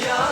야.